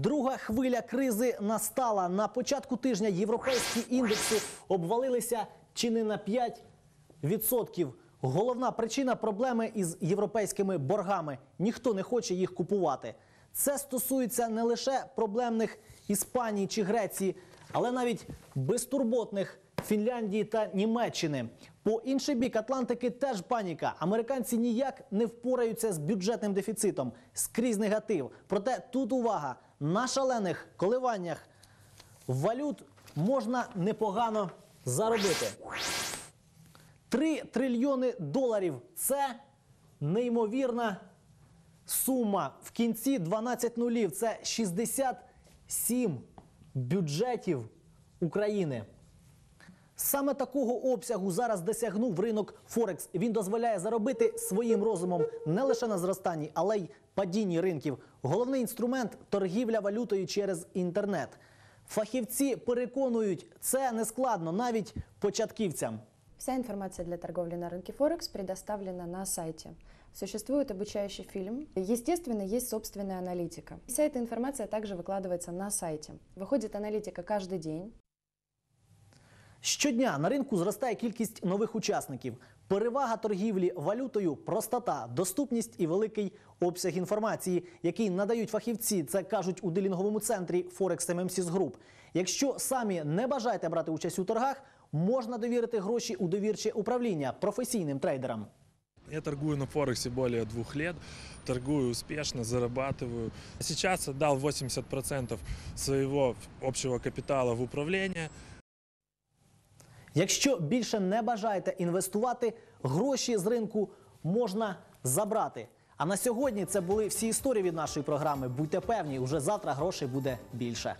Друга хвиля кризи настала. На початку тижня європейські індекси обвалилися чи не на 5%. Головна причина проблеми із європейськими боргами. Ніхто не хоче їх купувати. Це стосується не лише проблемних Іспанії чи Греції, але навіть безтурботних Фінляндії та Німеччини. По інший бік Атлантики теж паніка. Американці ніяк не впораються з бюджетним дефіцитом, скрізь негатив. Проте тут увага на шалених коливаннях валют можна непогано заробити. 3 трильйони доларів це неймовірна сума. В кінці 12 нулів це 67 бюджетів України. Саме такого обсягу зараз досягнув ринок Форекс. Він дозволяє заробити своїм розумом не лише на зростанні, але й падінні ринків. Головний інструмент торгівля валютою через інтернет. Фахівці переконують, це не складно навіть початківцям. Вся информация для торговли на рынке Форекс предоставлена на сайте. Существует обучающий фильм. Естественно, есть собственная аналитика. Вся эта информация также выкладывается на сайте. Выходит аналитика каждый день. Щодня на ринку зростає кількість нових учасників. Перевага торгівлі валютою простота, доступність і великий обсяг інформації, який надають фахівці. Це кажуть у дилінговому центрі Forex MMCS Group. Якщо самі не бажаєте брати участь у торгах, можна довірити гроші у довірче управління професійним трейдерам. Я торгую на Форексе более двух лет, торгую успешно, зарабатываю. Сейчас отдал 80% своего общего капитала в управление. Якщо більше не бажаєте інвестувати, гроші з ринку можна забрати. А на сьогодні це були всі історії від нашої програми. Будьте певні, уже завтра грошей буде більше.